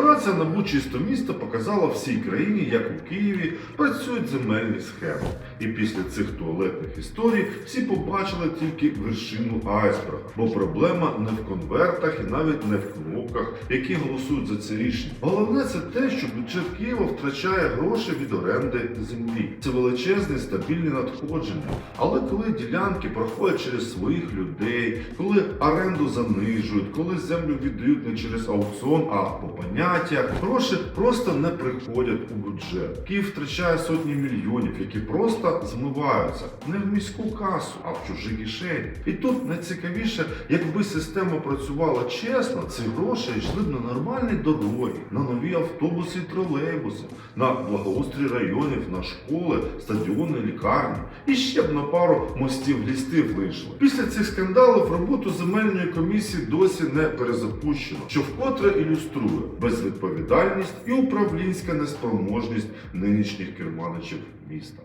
Операція НАБУ «Чисто місто показала всій країні, як у Києві працюють земельні схеми. І після цих туалетних історій всі побачили тільки вершину айсберга. Бо проблема не в конвертах і навіть не в кнопках, які голосують за це рішення. Головне це те, що бюджет Києва втрачає гроші від оренди землі. Це величезні стабільні надходження. Але коли ділянки проходять через своїх людей, коли оренду занижують, коли землю віддають не через аукціон, а по поняттях, гроші просто не приходять у бюджет. Київ втрачає сотні мільйонів, які просто змиваються не в міську касу, а в чужі кишені. І тут найцікавіше, якби система працювала чесно, ці гроші йшли б на нормальні дороги, на нові автобуси тролейбуси, на благоустрій районів, на школи, стадіони, лікарні. І ще б на пару мостів лістів вийшло. Після цих скандалів роботу земельної комісії досі не перезапущено, що вкотре ілюструє безвідповідальність і управлінська неспроможність нинішніх керманичів міста.